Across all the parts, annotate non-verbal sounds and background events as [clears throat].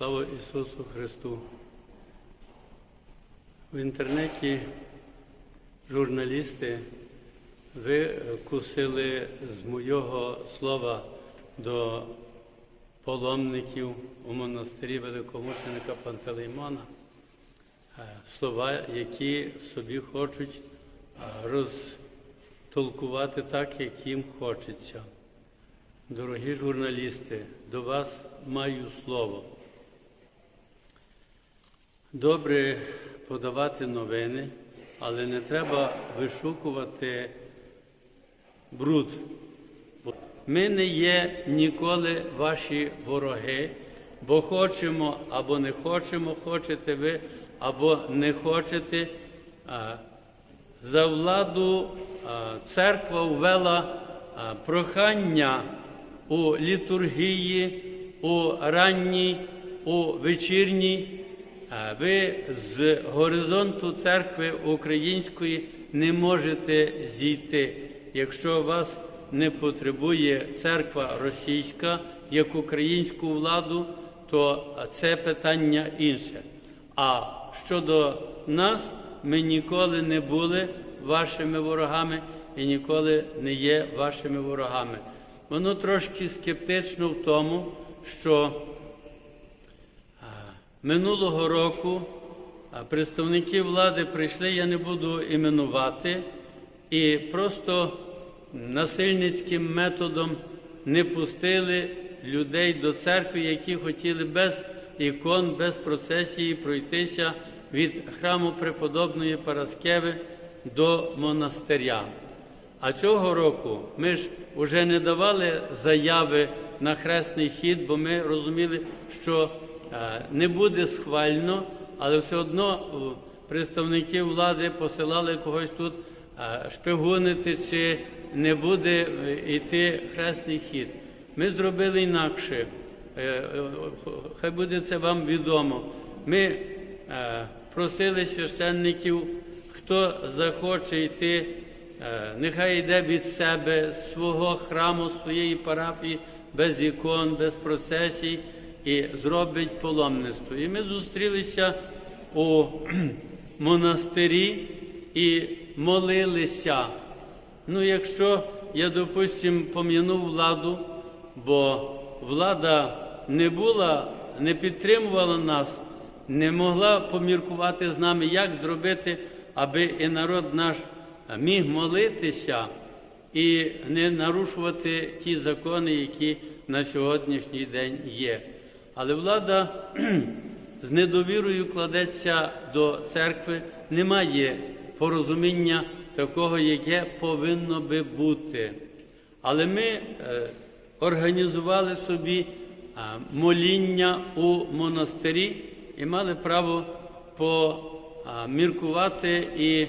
Слава Ісусу Христу! В інтернеті журналісти викусили з моєго слова до паломників у монастирі великомученика Пантелеймона е, слова, які собі хочуть е, розтолкувати так, як їм хочеться. Дорогі журналісти, до вас маю слово. Добре подавати новини, але не треба вишукувати бруд. Ми не є ніколи ваші вороги, бо хочемо або не хочемо, хочете ви або не хочете. За владу церква ввела прохання у літургії, у ранній, у вечірній. Ви з горизонту церкви української не можете зійти, якщо вас не потребує церква російська як українську владу, то це питання інше. А щодо нас, ми ніколи не були вашими ворогами і ніколи не є вашими ворогами. Воно трошки скептично в тому, що минулого року представники влади прийшли, я не буду іменувати, і просто насильницьким методом не пустили людей до церкви, які хотіли без ікон, без процесії пройтися від храму преподобної Параскеви до монастиря. А цього року ми ж вже не давали заяви на хресний хід, бо ми розуміли, що не буде схвально, але все одно е, представники влади посилали когось тут е, шпигунити, чи не буде е, йти хресний хід. Ми зробили інакше. Е, е, Хай буде це вам відомо. Ми е, просили священників, хто захоче йти. Е, Нехай йде від себе свого храму, своєї парафії, без ікон, без процесій і зробить паломництво. І ми зустрілися у [clears throat] монастирі і молилися. Ну, якщо я, допустим, пом'яну владу, бо влада не була, не підтримувала нас, не могла поміркувати з нами, як зробити, аби і народ наш міг молитися і не нарушувати ті закони, які на сьогоднішній день є. Але влада [clears throat] з недовірою кладеться до церкви, немає порозуміння такого, яке повинно би бути. Але ми е, організували собі моління у монастирі і мали право поміркувати і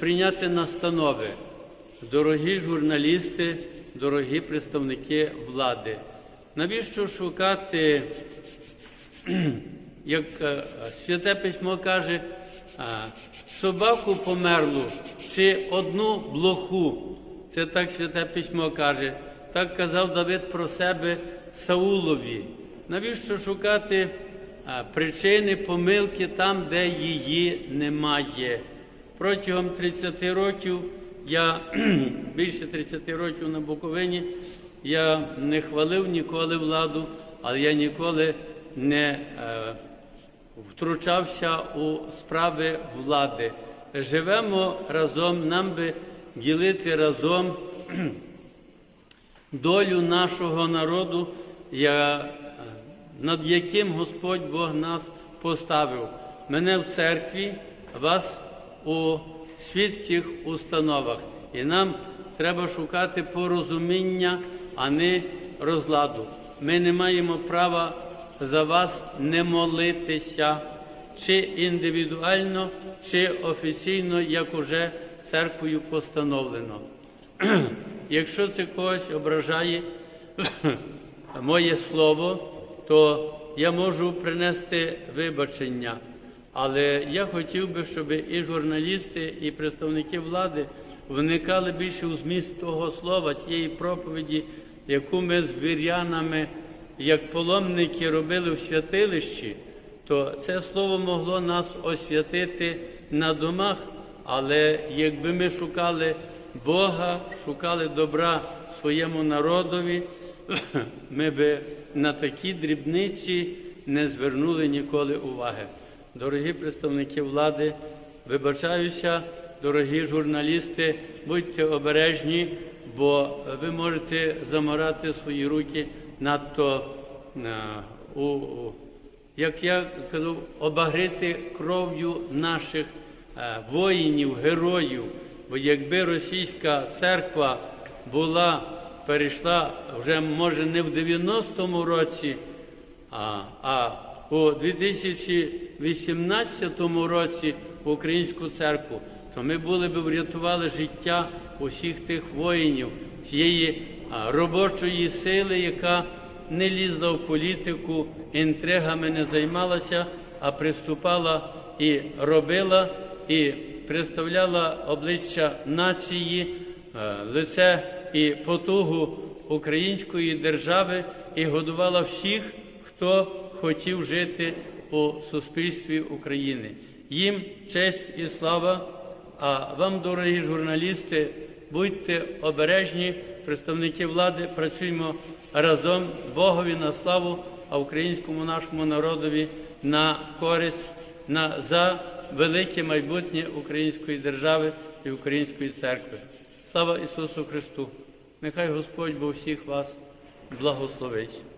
прийняти настанови. Дорогі журналісти, дорогі представники влади, навіщо шукати, [clears throat] як е, святе письмо каже, собаку померлу чи одну блоху? Це так святе письмо каже. Так казав Давид про себе Саулові. Навіщо шукати причини помилки там, де її немає? Протягом 30 років я [clears throat] більше 30 років на Буковині я не хвалив ніколи владу, але я ніколи не е, втручався у справи влади. Живемо разом, нам би ділити разом [clears throat] долю нашого народу, я- над яким Господь Бог нас поставив. Мене в церкві, вас у світських установах. І нам треба шукати порозуміння, а не розладу. Ми не маємо права за вас не молитися, чи індивідуально, чи офіційно, як уже церквою постановлено. [clears throat] Якщо це когось ображає [clears throat] моє слово, то я можу принести вибачення. Але я хотів би, щоб і журналісти, і представники влади вникали більше у зміст того слова, тієї проповіді, яку ми з вірянами як паломники робили в святилищі, то це слово могло нас освятити на домах, але якби ми шукали Бога, шукали добра своєму народові, [coughs] ми би на такі дрібниці не звернули ніколи уваги. Дорогі представники влади, вибачаюся, дорогі журналісти, будьте обережні, бо ви можете заморати свої руки надто е, як я кажу, обагрити кров'ю наших е, воїнів, героїв. Бо якби російська церква була, перейшла вже може не в 90-му році, а, а у 2018 році в українську церкву, то ми були б врятували життя усіх тих воїнів, цієї робочої сили, яка не лізла в політику, інтригами не займалася, а приступала і робила, і представляла обличчя нації, е, лице і потугу української держави і годувала всіх, хто хотів жити у суспільстві України. Їм честь і слава. А вам, дорогі журналісти, будьте обережні, представники влади, працюємо разом Богові на славу, а українському нашому народові на користь, на за велике майбутнє української держави і української церкви. Слава Ісусу Христу! Нехай Господь Бог всіх вас благословить.